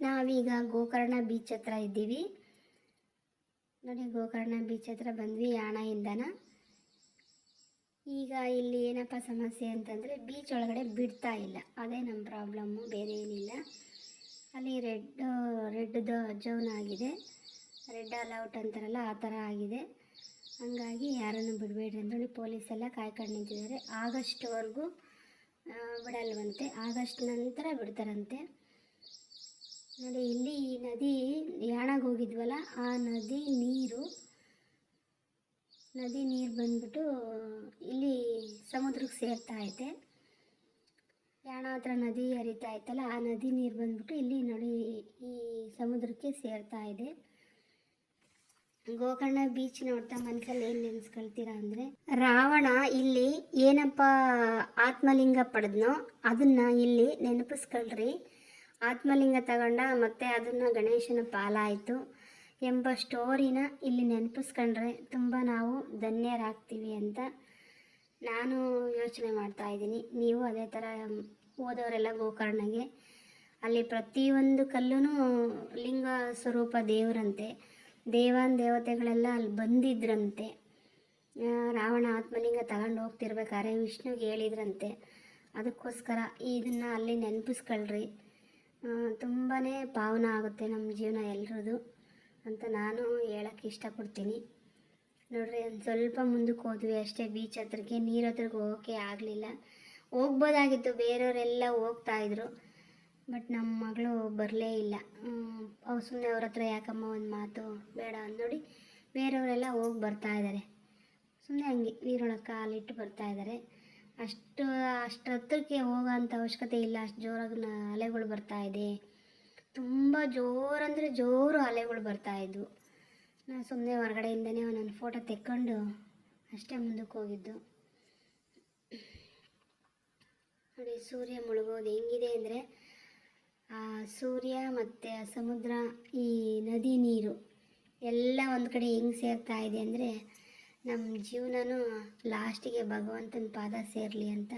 ನಾವೀಗ ಗೋಕರ್ಣ ಬೀಚ್ ಹತ್ರ ಇದ್ದೀವಿ. ನೋಡಿ, ಗೋಕರ್ಣ ಬೀಚ್ ಹತ್ರ ಬಂದ್ವಿ ಯಾಣ ಇಂದನ ಈಗ ಇಲ್ಲಿ ಏನಪ್ಪ ಸಮಸ್ಯೆ ಅಂತಂದರೆ ಬೀಚ್ ಒಳಗಡೆ ಬಿಡ್ತಾ ಇಲ್ಲ. ಅದೇ ನಮ್ಮ ಪ್ರಾಬ್ಲಮ್ಮು ಬೇರೆ ಏನಿಲ್ಲ. ಅಲ್ಲಿ ರೆಡ್ ರೆಡ್ದು ಜೋನ್ ಆಗಿದೆ. ರೆಡ್ ಅಲೌಟ್ ಅಂತಾರಲ್ಲ, ಆ ಥರ ಆಗಿದೆ. ಹಂಗಾಗಿ ಯಾರನ್ನು ಬಿಡಬೇಡ್ರಿ ಅಂತೇಳಿ ಪೊಲೀಸ್ ಎಲ್ಲ ಕಾಯ್ಕೊಂಡು ನಿಂತಿದ್ದಾರೆ. ಆಗಸ್ಟ್ವರೆಗೂ ಬಿಡಲ್ವಂತೆ. ಆಗಸ್ಟ್ ನಂತರ ಬಿಡ್ತಾರಂತೆ. ನೋಡಿ, ಇಲ್ಲಿ ಈ ನದಿ ಯಾಣಗೆ ಹೋಗಿದ್ವಲ್ಲ, ಆ ನದಿ ನೀರು ನದಿ ನೀರು ಬಂದ್ಬಿಟ್ಟು ಇಲ್ಲಿ ಸಮುದ್ರಕ್ಕೆ ಸೇರ್ತಾ ಐತೆ. ಯಾಣ ಹತ್ರ ನದಿ ಹರಿತಾ ಇತ್ತಲ್ಲ ಆ ನದಿ ನೀರು ಬಂದ್ಬಿಟ್ಟು ಇಲ್ಲಿ ನೋಡಿ ಈ ಸಮುದ್ರಕ್ಕೆ ಸೇರ್ತಾ ಇದೆ. ಗೋಕರ್ಣ ಬೀಚ್ ನೋಡ್ತಾ ಮನಸ್ಸಲ್ಲಿ ಏನು ನೆನೆಸ್ಕೊಳ್ತೀರಾ ಅಂದರೆ, ರಾವಣ ಇಲ್ಲಿ ಏನಪ್ಪ ಆತ್ಮಲಿಂಗ ಪಡೆದ್ನೋ, ಅದನ್ನು ಇಲ್ಲಿ ನೆನಪಿಸ್ಕೊಳ್ರಿ. ಆತ್ಮಲಿಂಗ ತಗೊಂಡ ಮತ್ತೆ ಅದನ್ನು ಗಣೇಶನ ಪಾಲಾಯಿತು ಎಂಬ ಸ್ಟೋರಿನ ಇಲ್ಲಿ ನೆನಪಿಸ್ಕೊಂಡ್ರೆ ತುಂಬ ನಾವು ಧನ್ಯರಾಗ್ತೀವಿ ಅಂತ ನಾನು ಯೋಚನೆ ಮಾಡ್ತಾ ಇದ್ದೀನಿ. ನೀವು ಅದೇ ಥರ ಹೋದವರೆಲ್ಲ ಗೋಕರ್ಣಗೆ, ಅಲ್ಲಿ ಪ್ರತಿಯೊಂದು ಕಲ್ಲೂ ಲಿಂಗ ಸ್ವರೂಪ ದೇವರಂತೆ. ದೇವಾನ್ ದೇವತೆಗಳೆಲ್ಲ ಅಲ್ಲಿ ಬಂದಿದ್ರಂತೆ. ರಾವಣ ಆತ್ಮಲಿಂಗ ತಗೊಂಡು ಹೋಗ್ತಿರ್ಬೇಕಾದ್ರೆ ವಿಷ್ಣುಗೆ ಹೇಳಿದ್ರಂತೆ. ಅದಕ್ಕೋಸ್ಕರ ಇದನ್ನು ಅಲ್ಲಿ ನೆನಪಿಸ್ಕೊಳ್ರಿ. ತುಂಬಾ ಪಾವನ ಆಗುತ್ತೆ ನಮ್ಮ ಜೀವನ ಎಲ್ಲರದು ಅಂತ ನಾನು ಹೇಳಕ್ಕೆ ಇಷ್ಟಪಡ್ತೀನಿ. ನೋಡ್ರಿ, ಒಂದು ಸ್ವಲ್ಪ ಮುಂದಕ್ಕೆ ಹೋದ್ವಿ ಅಷ್ಟೇ ಬೀಚ್ ಹತ್ರಕ್ಕೆ, ನೀರು ಹತ್ರಕ್ಕೆ ಹೋಗೋಕ್ಕೆ ಆಗಲಿಲ್ಲ. ಹೋಗ್ಬೋದಾಗಿತ್ತು, ಬೇರೆಯವರೆಲ್ಲ ಹೋಗ್ತಾ ಇದ್ರು ಬಟ್ ನಮ್ಮ ಮಗಳು ಬರಲೇ ಇಲ್ಲ. ಅವ್ರು ಸುಮ್ಮನೆ ಅವ್ರ ಹತ್ರ, ಯಾಕಮ್ಮ, ಒಂದು ಮಾತು ಬೇಡ ಅಂತ ನೋಡಿ ಬೇರೆಯವರೆಲ್ಲ ಹೋಗಿ ಬರ್ತಾ ಇದ್ದಾರೆ ಸುಮ್ಮನೆ ಹಂಗೆ ನೀರೊಳಗೆ ಕಾಲಿಟ್ಟು ಬರ್ತಾ ಇದ್ದಾರೆ ಅಷ್ಟು ಅಷ್ಟು ಹತ್ರಕ್ಕೆ ಹೋಗೋಂಥ ಅವಶ್ಯಕತೆ ಇಲ್ಲ. ಅಷ್ಟು ಜೋರಾಗಿ ಅಲೆಗಳು ಬರ್ತಾ ಇದೆ. ತುಂಬ ಜೋರಂದರೆ ಜೋರು ಅಲೆಗಳು ಬರ್ತಾ ಇದ್ವು. ನಾನು ಸುಮ್ಮನೆ ಹೊರಗಡೆಯಿಂದನೇ ಒಂದೊಂದು ಫೋಟೋ ತೆಕ್ಕೊಂಡು ಅಷ್ಟೇ ಮುಂದಕ್ಕೆ ಹೋಗಿದ್ದು. ನೋಡಿ, ಸೂರ್ಯ ಮುಳುಗೋದು ಹೆಂಗಿದೆ ಅಂದರೆ, ಆ ಸೂರ್ಯ ಮತ್ತು ಆ ಸಮುದ್ರ, ಈ ನದಿ ನೀರು ಎಲ್ಲ ಒಂದು ಕಡೆ ಹೆಂಗೆ ಸೇರ್ತಾ ಇದೆ ಅಂದರೆ ನಮ್ಮ ಜೀವನನೂ ಲಾಸ್ಟಿಗೆ ಭಗವಂತನ ಪಾದ ಸೇರಲಿ ಅಂತ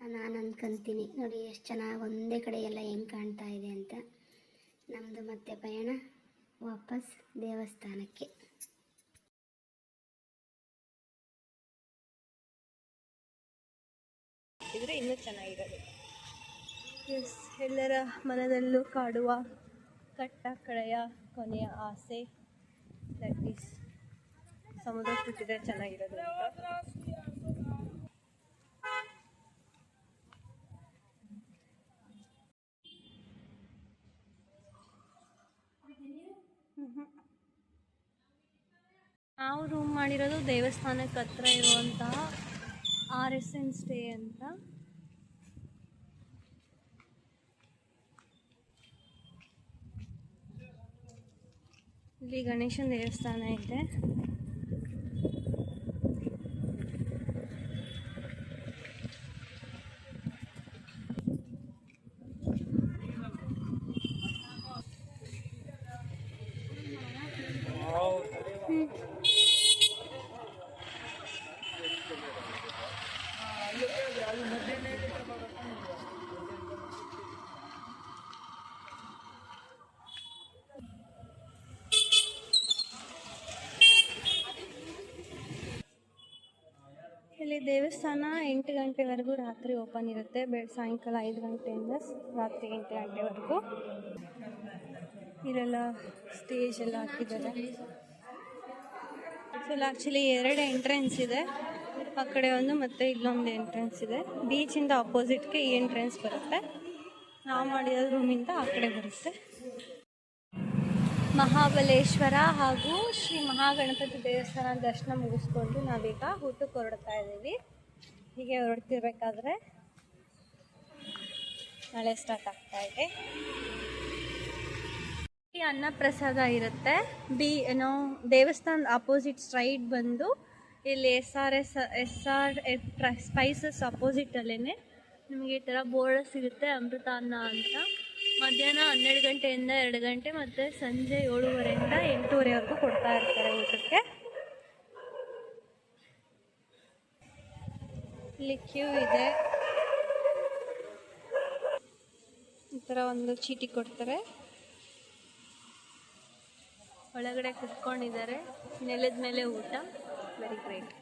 ನಾನು ಅಂದ್ಕೊಂತೀನಿ ನೋಡಿ ಎಷ್ಟು ಚೆನ್ನಾಗಿ ಒಂದೇ ಕಡೆ ಎಲ್ಲ ಹೆಂಗೆ ಕಾಣ್ತಾ ಇದೆ ಅಂತ. ನಮ್ಮದು ಮತ್ತೆ ಪಯಣ ವಾಪಸ್ ದೇವಸ್ಥಾನಕ್ಕೆ. ಇದ್ರೆ ಇನ್ನೂ ಚೆನ್ನಾಗಿರೋದು. ಎಸ್ ಎಲ್ಲರ ಮನದಲ್ಲೂ ಕಾಡುವ ಕಟ್ಟ ಕಡೆಯ ಕೊನೆಯ ಆಸೆ. ಸಮುದ್ರ ಬಿಟ್ಟಿದ್ರೆ ಚೆನ್ನಾಗಿರೋದು ನಾವು ರೂಮ್ ಮಾಡಿರೋದು ದೇವಸ್ಥಾನಕ್ಕೆ ಹತ್ರ ಇರುವಂತಹ ಆರ್ ಎಸ್ ಎನ್ ಸ್ಟೇ ಅಂತ. ಇಲ್ಲಿ ಗಣೇಶನ ದೇವಸ್ಥಾನ ಇದೆ ಇಲ್ಲಿ ದೇವಸ್ಥಾನ ಎಂಟು ಗಂಟೆವರೆಗೂ ರಾತ್ರಿ ಓಪನ್ ಇರುತ್ತೆ. ಬೆಳ ಸಾಯಂಕಾಲ ಐದು ಗಂಟೆಯಿಂದ ರಾತ್ರಿ ಎಂಟು ಗಂಟೆವರೆಗೂ. ಇಲ್ಲೆಲ್ಲ ಸ್ಟೇಜ್ ಎಲ್ಲ ಹಾಕಿದ್ದಾರೆ. ಫುಲ್ ಆ್ಯಕ್ಚುಲಿ ಎರಡು ಎಂಟ್ರೆನ್ಸ್ ಇದೆ. ಆ ಕಡೆ ಒಂದು ಮತ್ತು ಇಲ್ಲೊಂದು ಎಂಟ್ರೆನ್ಸ್ ಇದೆ. ಬೀಚಿಂದ ಅಪೋಸಿಟ್ಗೆ ಈ ಎಂಟ್ರೆನ್ಸ್ ಬರುತ್ತೆ. ನಾವು ಮಾಡಿರೋ ರೂಮಿಂದ ಆ ಕಡೆ ಬರುತ್ತೆ. ಮಹಾಬಲೇಶ್ವರ ಹಾಗೂ ಶ್ರೀ ಮಹಾಗಣಪತಿ ದೇವಸ್ಥಾನ ದರ್ಶನ ಮುಗಿಸ್ಕೊಂಡು ನಾವೀಗ ಊಟಕ್ಕೆ ಹೊರಡ್ತಾ ಇದ್ದೀವಿ. ಹೀಗೆ ಹೊರಡ್ತಿರ್ಬೇಕಾದ್ರೆ ಮಳೆ ಸ್ಟಾರ್ಟ್ ಆಗ್ತಾ ಇದೆ. ಅನ್ನ ಪ್ರಸಾದ ಇರುತ್ತೆ. ಬಿ, ಏನೋ ದೇವಸ್ಥಾನದ ಅಪೋಸಿಟ್ ಸ್ಟ್ರೈಟ್ ಬಂದು ಇಲ್ಲಿ S R S S R spices ಅಪೋಸಿಟಲ್ಲೇ ನಿಮಗೆ ಈ ಥರ ಬೋರ್ಡ್ ಸಿಗುತ್ತೆ ಅಮೃತ ಅನ್ನ ಅಂತ. ಮಧ್ಯಾಹ್ನ ಹನ್ನೆರಡು ಗಂಟೆಯಿಂದ ಎರಡು ಗಂಟೆ ಮತ್ತು ಸಂಜೆ ಏಳುವರೆಯಿಂದ ಎಂಟೂವರೆವರೆಗೂ ಕೊಡ್ತಾ ಇರ್ತಾರೆ ಊಟಕ್ಕೆ. ಇಲ್ಲಿ ಕ್ಯೂ ಇದೆ. ಥರ ಒಂದು ಚೀಟಿ ಕೊಡ್ತಾರೆ. ಒಳಗಡೆ ಕುತ್ಕೊಂಡಿದ್ದಾರೆ. ನೆಲದ ಮೇಲೆ ಊಟ. ವೆರಿ ಗ್ರೇಟ್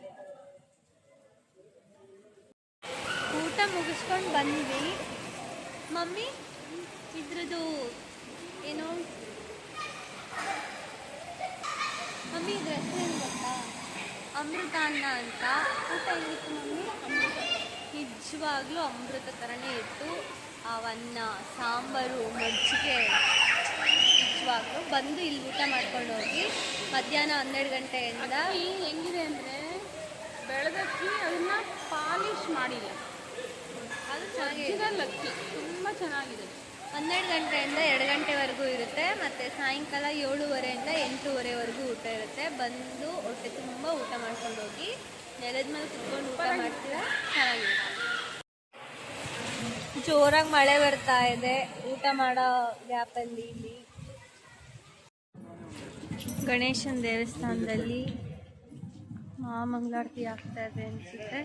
ಊಟ ಮುಗಿಸ್ಕೊಂಡು ಬಂದ್ವಿ. ಮಮ್ಮಿ? ಇದ್ರದ್ದು ಏನು? ಮಮ್ಮಿ ಇದ್ರ ಹೆಸರೇನು ಗೊತ್ತಾ? ಅಮೃತಾನ್ನ ಅಂತ. ಊಟ ಹೆಂಗಿತ್ತು ಮಮ್ಮಿ? ಅಮೃತ ನಿಜವಾಗ್ಲೂ ಅಮೃತ ಥರನೇ ಇತ್ತು. ಅವನ್ನ ಸಾಂಬಾರು ಮಜ್ಜಿಗೆ ನಿಜವಾಗ್ಲೂ ಬಂದು ಇಲ್ಲಿ ಊಟ ಮಾಡ್ಕೊಂಡು ಹೋಗಿ ಮಧ್ಯಾಹ್ನ ಹನ್ನೆರಡು ಗಂಟೆಯಿಂದ. ಹೆಂಗಿದೆ ಅಂದರೆ ಬೆಳೆದಕ್ಕಿ ಅದನ್ನ ಪಾಲಿಶ್ ಮಾಡಿಲ್ಲ. ಅದು ಚೆನ್ನಾಗಿದೆ ಲಕ್ಕಿ. ತುಂಬ ಚೆನ್ನಾಗಿದೆ. ಹನ್ನೆರಡು ಗಂಟೆಯಿಂದ ಎರಡು ಗಂಟೆವರೆಗೂ ಇರುತ್ತೆ ಮತ್ತು ಸಾಯಂಕಾಲ ಏಳುವರೆಯಿಂದ ಎಂಟೂವರೆವರೆಗೂ ಊಟ ಇರುತ್ತೆ. ಬಂದು ಹೊಟ್ಟೆ ತುಂಬ ಊಟ ಮಾಡ್ಕೊಂಡು ಹೋಗಿ ನೆಲದ ಮೇಲೆ ಕುತ್ಕೊಂಡು ಊಟ ಮಾಡ್ತೀರಾ? ಚೆನ್ನಾಗಿರುತ್ತೆ. ಜೋರಾಗಿ ಮಳೆ ಬರ್ತಾ ಇದೆ ಊಟ ಮಾಡೋ ಗ್ಯಾಪಲ್ಲಿ ಇಲ್ಲಿ. ಗಣೇಶನ ದೇವಸ್ಥಾನದಲ್ಲಿ ಮಹಾಮಂಗಳಾರತಿ ಆಗ್ತಾ ಇದೆ ಅನಿಸುತ್ತೆ.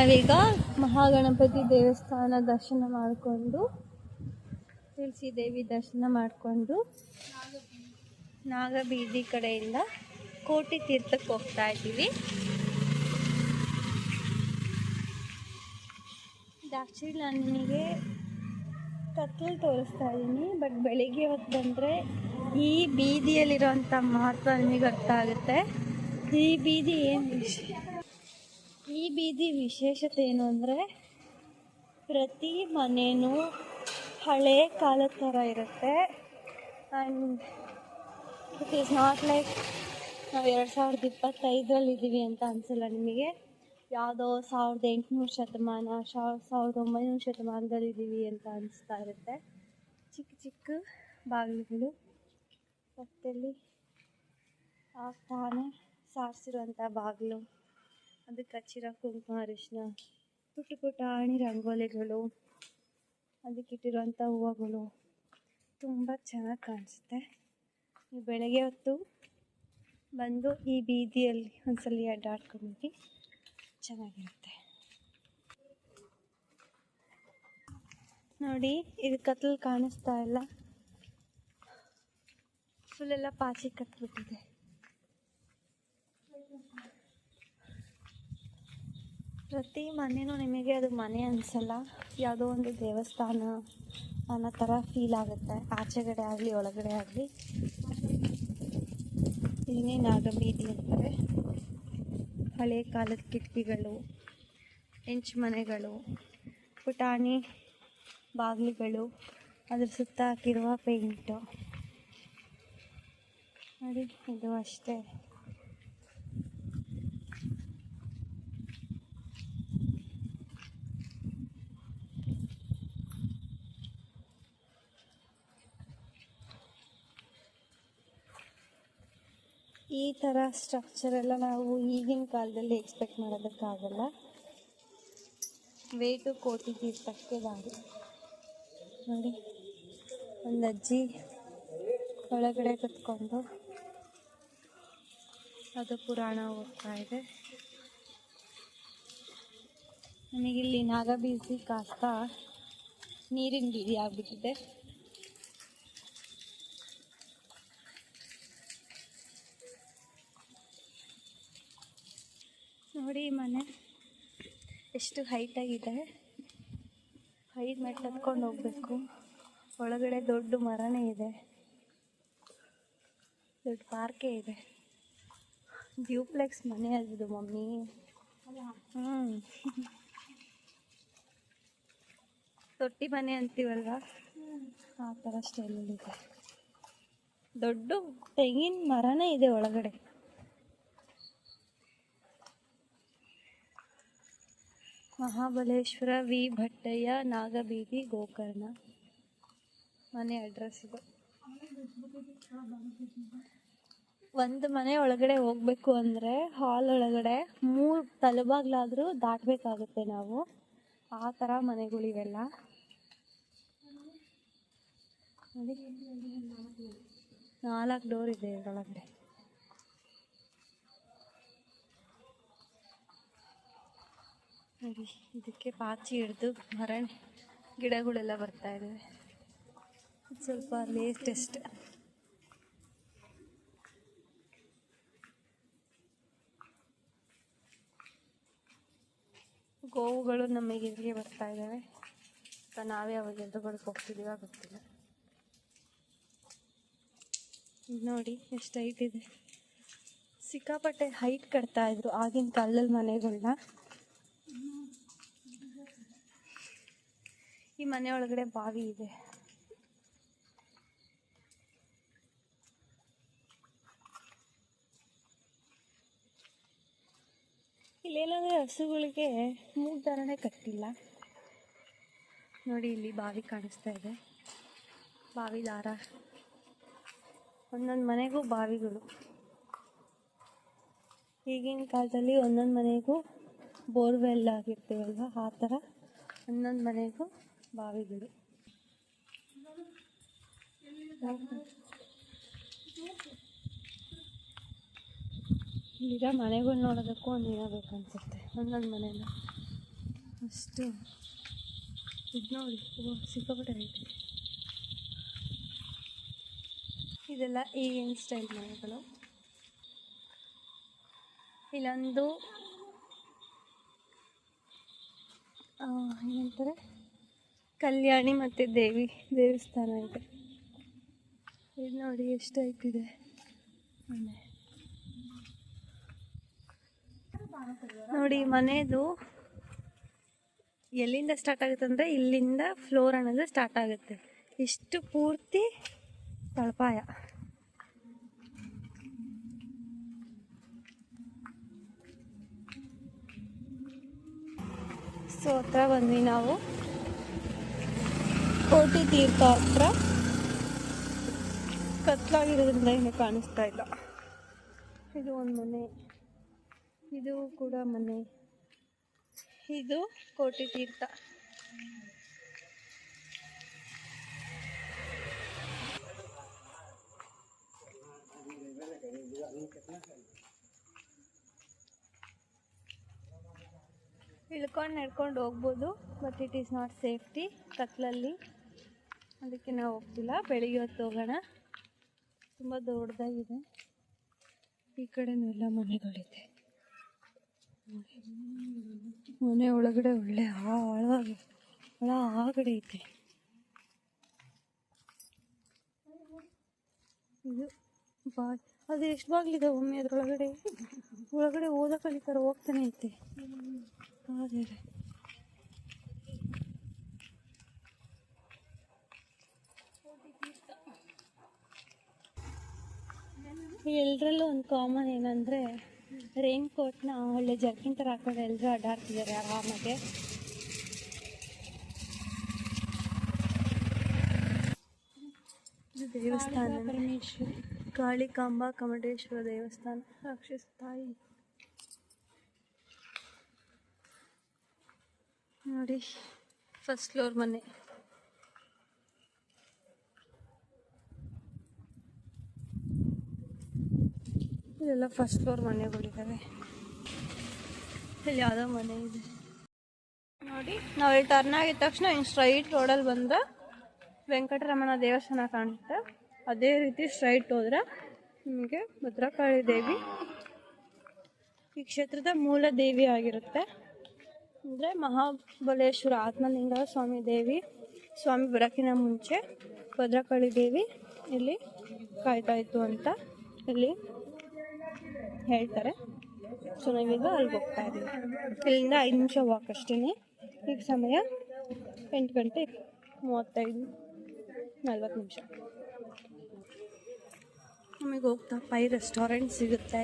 ನಾವೀಗ ಮಹಾಗಣಪತಿ ದೇವಸ್ಥಾನ ದರ್ಶನ ಮಾಡಿಕೊಂಡು ತುಳಸಿ ದೇವಿ ದರ್ಶನ ಮಾಡಿಕೊಂಡು ನಾಗಬೀದಿ ಕಡೆಯಿಂದ ಕೋಟಿ ತೀರ್ಥಕ್ಕೆ ಹೋಗ್ತಾ ಇದ್ದೀವಿ. ನಿಮಗೆ ಕತ್ಲಲ್ಲಿ ತೋರಿಸ್ತಾ ಇದ್ದೀನಿ, ಬಟ್ ಬೆಳಿಗ್ಗೆ ಹೊತ್ತು ಬಂದರೆ ಈ ಬೀದಿಯಲ್ಲಿರುವಂಥ ಮಹತ್ವ ನಿಮಗೆ ಆಗುತ್ತೆ ಈ ಬೀದಿ ಏನು ವಿಷಯ ಈ ಬೀದಿ ವಿಶೇಷತೆ ಏನು ಅಂದರೆ ಪ್ರತಿ ಮನೇನೂ ಹಳೆ ಕಾಲದ ಥರ ಇರುತ್ತೆ. And it is not like ನಾವು ಎರಡು ಸಾವಿರದ ಇಪ್ಪತ್ತೈದರಲ್ಲಿ ಇದ್ದೀವಿ ಅಂತ ಅನಿಸಲ್ಲ ನಿಮಗೆ. ಯಾವುದೋ ಸಾವಿರದ ಎಂಟುನೂರು ಶತಮಾನ ಸಾವಿರದ ಒಂಬೈನೂರು ಶತಮಾನದಲ್ಲಿ ಇದ್ದೀವಿ ಅಂತ ಅನಿಸ್ತಾ ಇರುತ್ತೆ. ಚಿಕ್ಕ ಚಿಕ್ಕ ಬಾಗಿಲುಗಳು ಪಕ್ಕದಲ್ಲಿ ಆ ತಾನೇ ಸಾರಿಸಿರುವಂಥ ಬಾಗಿಲು. ಅದಕ್ಕೆ ಹಚ್ಚಿರೋ ಕುಂಕುಮ, ಅರಿಶಿನ, ಪುಟ್ಟ ಪುಟಾಣಿ ರಂಗೋಲಿಗಳು ಅದಕ್ಕಿಟ್ಟಿರುವಂಥ ಹೂವುಗಳು ತುಂಬ ಚೆನ್ನಾಗಿ ಕಾಣಿಸುತ್ತೆ. ಬೆಳಗ್ಗೆ ಹೊತ್ತು ಬಂದು ಈ ಬೀದಿಯಲ್ಲಿ ಒಂದ್ಸಲಿ ಅಡ್ಡಾಡ್ಕೊಂಡೋಗಿ ಚೆನ್ನಾಗಿರುತ್ತೆ. ನೋಡಿ, ಇದು ಕತ್ಲು ಕಾಣಿಸ್ತಾ ಇಲ್ಲ. ಫುಲ್ಲೆಲ್ಲ ಪಾಚಿ ಕಟ್ಬಿಟ್ಟಿದೆ. ಪ್ರತಿ ಮನೆಯೂ ನಿಮಗೆ ಅದು ಮನೆ ಅನಿಸಲ್ಲ. ಯಾವುದೋ ಒಂದು ದೇವಸ್ಥಾನ ಅನ್ನೋ ಥರ ಫೀಲ್ ಆಗುತ್ತೆ. ಆಚೆಗಡೆ ಆಗಲಿ, ಒಳಗಡೆ ಆಗಲಿ. ಇದನ್ನೇ ನಾಗಬೀದಿ ಅಂತಾರೆ ಹಳೆ ಕಾಲದ ಕಿಟಕಿಗಳು, ಹೆಂಚು ಮನೆಗಳು, ಪುಟಾಣಿ ಬಾಗಿಲುಗಳು, ಅದ್ರ ಸುತ್ತ ಹಾಕಿರುವ ಪೇಂಟು ನೋಡಿ, ಇದು ಅಷ್ಟೇ. ಈ ಥರ ಸ್ಟ್ರಕ್ಚರ್ ಎಲ್ಲ ನಾವು ಈಗಿನ ಕಾಲದಲ್ಲಿ ಎಕ್ಸ್ಪೆಕ್ಟ್ ಮಾಡೋದಕ್ಕಾಗಲ್ಲ. ವೇಟು ಕೋಟಿ ತೀರ್ಥಕ್ಕೆ ದಾರಿ. ನೋಡಿ, ಒಂದು ಅಜ್ಜಿ ಒಳಗಡೆ ಕುತ್ಕೊಂಡು ಅದು ಪುರಾಣ ಹೋಗ್ತಾ ಇದೆ. ನನಗಿಲ್ಲಿ ನಾಗಬೀಸಿ ಕಾಸ್ತಾ ನೀರಿನ ಬೀದಿ ಆಗ್ಬಿಟ್ಟಿದೆ. ನೋಡಿ ಮನೆ. ಎಷ್ಟು ಹೈಟಾಗಿದೆ ಹೈಟ್ ಮೆಟ್ಟು ಹತ್ಕೊಂಡು ಹೋಗ್ಬೇಕು. ಒಳಗಡೆ ದೊಡ್ಡ ಮರನೇ ಇದೆ. ದೊಡ್ಡ ಪಾರ್ಕೇ ಇದೆ. ಡ್ಯೂಪ್ಲೆಕ್ಸ್ ಮನೆ ಅದು ಮಮ್ಮಿ. ಹ್ಞೂ ತೊಟ್ಟಿ ಮನೆ ಅಂತೀವಲ್ವ? ಆ ಥರ ಸ್ಟೈಲಲ್ಲಿದೆ ದೊಡ್ಡ ತೆಂಗಿನ ಮರನೇ ಇದೆ ಒಳಗಡೆ. ಮಹಾಬಲೇಶ್ವರ, ವಿ. ಭಟ್ಟಯ್ಯ, ನಾಗಬೀದಿ, ಗೋಕರ್ಣ. ಮನೆ ಅಡ್ರೆಸ್ ಇದು. ಒಂದು ಮನೆ ಒಳಗಡೆ ಹೋಗ್ಬೇಕು ಅಂದರೆ ಹಾಲ್ ಒಳಗಡೆ ಮೂರು ತಲುಬಾಗ್ಲಾದರೂ ದಾಟಬೇಕಾಗುತ್ತೆ ನಾವು. ಆ ಥರ ಮನೆಗಳಿವೆಲ್ಲ. ನಾಲ್ಕು ಡೋರ್ ಇದೆ ಇದರೊಳಗಡೆ. ನೋಡಿ, ಇದಕ್ಕೆ ಪಾಚಿ ಹಿಡಿದು ಮರ ಗಿಡಗಳೆಲ್ಲ ಬರ್ತಾ ಇದ್ದಾವೆ ಇದು ಸ್ವಲ್ಪ ಲೇಟೆಸ್ಟ್ ಗೋವುಗಳು ನಮಗೆ ಇಲ್ಲಿಗೆ ಬರ್ತಾ ಇದ್ದಾವೆ ನಾವೇ ಅವಾಗ ಎದುರುಗಳಿಗೆ ಹೋಗ್ತಿದ್ದೀವ ಗೊತ್ತಿಲ್ಲ. ನೋಡಿ, ಎಷ್ಟು ಹೈಟ್ ಇದೆ. ಸಿಕ್ಕಾಪಟ್ಟೆ ಹೈಟ್ ಕಟ್ತಾ ಇದ್ರು ಆಗಿನ ಕಾಲದಲ್ಲಿ ಮನೆಗಳನ್ನ ಈ ಮನೆ ಒಳಗಡೆ ಬಾವಿ ಇದೆ. ಇಲ್ಲೇನಂದ್ರೆ ಹಸುಗಳಿಗೆ ಮೂಗ್ದಾರನೇ ಕಟ್ಟಿಲ್ಲ. ನೋಡಿ ಇಲ್ಲಿ ಬಾವಿ ಕಾಣಿಸ್ತಾ ಇದೆ. ಬಾವಿ ದಾರ ಒಂದೊಂದು ಮನೆಗೂ ಬಾವಿಗಳು. ಈಗಿನ ಕಾಲದಲ್ಲಿ ಒಂದೊಂದು ಮನೆಗೂ ಬೋರ್ವೆಲ್ ಆಗಿರ್ತೀವಲ್ವ? ಆ ಥರ ಒಂದೊಂದು ಮನೆಗೂ ಬಾವಿಗಳು ಈಗ ಮನೆಗಳು ನೋಡೋದಕ್ಕೂ ಒಂದು ದಿನ ಬೇಕು ಅನ್ಸುತ್ತೆ ಒಂದೊಂದು ಮನೆನ. ಅಷ್ಟು. ಇದು ನೋಡಿ ಸಿಕ್ಕಾಪಟ್ಟೆ ಐತೆ ಇದೆಲ್ಲ ಈಗಿನ ಸ್ಟೈಲ್ ಮನೆಗಳು? ಇಲ್ಲೊಂದು ಏನಂತಾರೆ? ಕಲ್ಯಾಣಿ ಮತ್ತು ದೇವಿ ದೇವಸ್ಥಾನ ಇದೆ. ಇದು ನೋಡಿ ಎಷ್ಟು ಐತಿದೆ ಮನೆ. ನೋಡಿ, ಮನೆದು ಎಲ್ಲಿಂದ ಸ್ಟಾರ್ಟ್ ಆಗುತ್ತೆ ಅಂದರೆ ಇಲ್ಲಿಂದ ಫ್ಲೋರ್ ಅನ್ನೋದು ಸ್ಟಾರ್ಟ್ ಆಗುತ್ತೆ. ಇಷ್ಟು ಪೂರ್ತಿ ತಳಪಾಯ. ಸೊ ಹತ್ರ ಬಂದ್ವಿ ನಾವು. ಕೋಟಿ ತೀರ್ಥ ಹತ್ರ ಕತ್ಲಾಗಿರೋದ್ರಿಂದ ಏನು ಕಾಣಿಸ್ತಾ ಇಲ್ಲ. ಇದು ಒಂದು ಮನೆ. ಇದು ಕೂಡ ಮನೆ. ಇದು ಕೋಟಿ ತೀರ್ಥ. ಇಳ್ಕೊಂಡು ನಡ್ಕೊಂಡು ಹೋಗ್ಬೋದು but it is not safety ಕತ್ಲಲ್ಲಿ ಅದಕ್ಕೆ ನಾವು ಹೋಗ್ತಿಲ್ಲ. ಬೆಳಿಗ್ಗೆ ಹೊತ್ತು ಹೋಗೋಣ. ತುಂಬ ದೊಡ್ಡದಾಗಿದೆ. ಈ ಕಡೆನೂ ಎಲ್ಲ ಮನೆಗಳಿದೆ. ಮನೆ ಒಳಗಡೆ ಒಳ್ಳೆ ಆಳವಾಗಿ, ಒಳ ಆಗಡೆ ಐತೆ ಇದು ಬಾ, ಅದು ಎಷ್ಟು ಬಾಗ್ಲಿದೆ ಒಮ್ಮೆ ಅದ್ರೊಳಗಡೆ? ಒಳಗಡೆ ಓದ ಕಲಿತಾರೆ ಹೋಗ್ತಾನೆ ಐತೆ. ಅದೇ ಎಲ್ಲರಲ್ಲೂ ಒಂದು ಕಾಮನ್ ಏನಂದರೆ ರೈನ್ ಕೋಟ್ನ ಒಳ್ಳೆ ಜರ್ಕಿನ್ ಥರ ಹಾಕೊಂಡು ಎಲ್ಲರೂ ಅಡ್ಡಾಡ್ತಿದ್ದಾರೆ ಆರಾಮಾಗೆ. ದೇವಸ್ಥಾನ. ಪರಮೇಶ್ವರಿ. ಕಾಳಿಕಾಂಬ ಕಮಟೇಶ್ವರ ದೇವಸ್ಥಾನ. ತಾಯಿ. ನೋಡಿ ಫಸ್ಟ್ ಫ್ಲೋರ್ ಮನೆ. ಇದೆಲ್ಲ ಫಸ್ಟ್ ಫ್ಲೋರ್ ಮನೆಗಳಿದ್ದಾವೆ ಇಲ್ಲಿ ಯಾವುದೋ ಮನೆ ಇದೆ. ನೋಡಿ, ನಾವು ಇಲ್ಲಿ ಟರ್ನ್ ಆಗಿದ ತಕ್ಷಣ ಇನ್ನು ಸ್ಟ್ರೈಟ್ ರೋಡಲ್ಲಿ ಬಂದ್ರೆ ವೆಂಕಟರಮಣ ದೇವಸ್ಥಾನ ಕಾಣುತ್ತೆ ಅದೇ ರೀತಿ ಸ್ಟ್ರೈಟ್ ಹೋದ್ರೆ ನಿಮಗೆ ಭದ್ರಕಾಳಿ ದೇವಿ. ಈ ಕ್ಷೇತ್ರದ ಮೂಲ ದೇವಿ ಆಗಿರುತ್ತೆ. ಅಂದರೆ ಮಹಾಬಲೇಶ್ವರ ಆತ್ಮಲಿಂಗ ಸ್ವಾಮಿ ದೇವಿ, ಸ್ವಾಮಿ ಬರೋಕ್ಕಿಂತ ಮುಂಚೆ ಭದ್ರಕಾಳಿ ದೇವಿ ಇಲ್ಲಿ ಕಾಯ್ತಾ ಇತ್ತು ಅಂತ ಇಲ್ಲಿ ಹೇಳ್ತಾರೆ. ಸೊ ನಾವೀಗ ಅಲ್ಲಿಗೆ ಹೋಗ್ತಾ ಇದ್ದೀವಿ ಇಲ್ಲಿಂದ ಐದು ನಿಮಿಷ ವಾಕ್ ಅಷ್ಟೇ ಈಗ ಸಮಯ ಎಂಟು ಗಂಟೆ ಮೂವತ್ತೈದು, ನಲ್ವತ್ತು ನಿಮಿಷ. ನಮಗೆ ಹೋಗ್ತಾ ಪೈ ರೆಸ್ಟೋರೆಂಟ್ ಸಿಗುತ್ತೆ.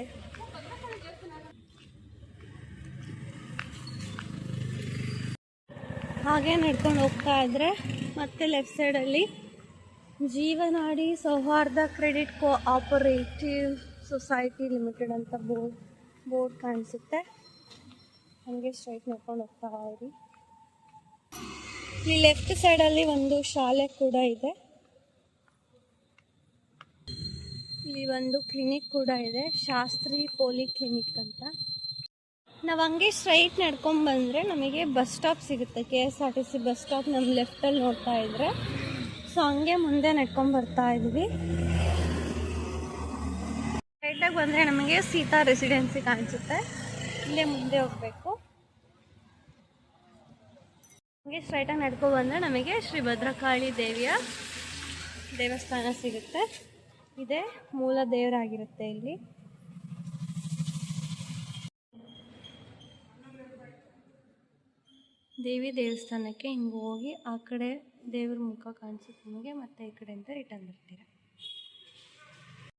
ಹಾಗೆ ನಡ್ಕೊಂಡು ಹೋಗ್ತಾ ಇದ್ರೆ ಮತ್ತೆ ಲೆಫ್ಟ್ ಸೈಡಲ್ಲಿ Jeevanadi Souharda credit cooperative society limited ಅಂತ ಬೋರ್ಡ್ ಬೋರ್ಡ್ ಕಾಣಿಸುತ್ತೆ. ಹಂಗೆ ಸ್ಟ್ರೈಟ್ ನೋಡ್ಕೊಂಡು ಹೋಗ್ತಾ ಇರಿ. ಇಲ್ಲಿ ಲೆಫ್ಟ್ ಸೈಡಲ್ಲಿ ಒಂದು ಶಾಲೆ ಕೂಡ ಇದೆ. ಇಲ್ಲಿ ಒಂದು ಕ್ಲಿನಿಕ್ ಕೂಡ ಇದೆ, ಶಾಸ್ತ್ರಿ ಪೋಲಿ ಕ್ಲಿನಿಕ್ ಅಂತ. ನಾವು ಹಂಗೆ ಸ್ಟ್ರೈಟ್ ನಡ್ಕೊಂಡು ಬಂದ್ರೆ ನಮಗೆ ಬಸ್ ಸ್ಟಾಪ್ ಸಿಗುತ್ತೆ K S R T C bus stop ನಮ್ಮ ಲೆಫ್ಟಲ್ಲಿ ನೋಡ್ತಾ ಇದ್ರೆ. ಸೊ ಹಂಗೆ ಮುಂದೆ ನಡ್ಕೊಂಡು ಬರ್ತಾ ಇದ್ವಿ. ಸ್ಟ್ರೈಟಾಗಿ ಬಂದರೆ ನಮಗೆ ಸೀತಾ ರೆಸಿಡೆನ್ಸಿ ಕಾಣಿಸುತ್ತೆ. ಇಲ್ಲೇ ಮುಂದೆ ಹೋಗಬೇಕು. ಹಂಗೆ ಸ್ಟ್ರೈಟಾಗಿ ನಡ್ಕೊ ಬಂದರೆ ನಮಗೆ ಶ್ರೀ ಭದ್ರಕಾಳಿ ದೇವಿಯ ದೇವಸ್ಥಾನ ಸಿಗುತ್ತೆ. ಇದೇ ಮೂಲ ದೇವರಾಗಿರುತ್ತೆ ಇಲ್ಲಿ. ದೇವಿ ದೇವಸ್ಥಾನಕ್ಕೆ ಹಿಂಗೆ ಹೋಗಿ ಆ ಕಡೆ ದೇವ್ರ ಮುಖ ಕಾಣಿಸುತ್ತೆ ನಿಮಗೆ, ಮತ್ತೆ ಈ ಕಡೆಯಿಂದ ರಿಟರ್ನ್ ಬರ್ತೀರಾ?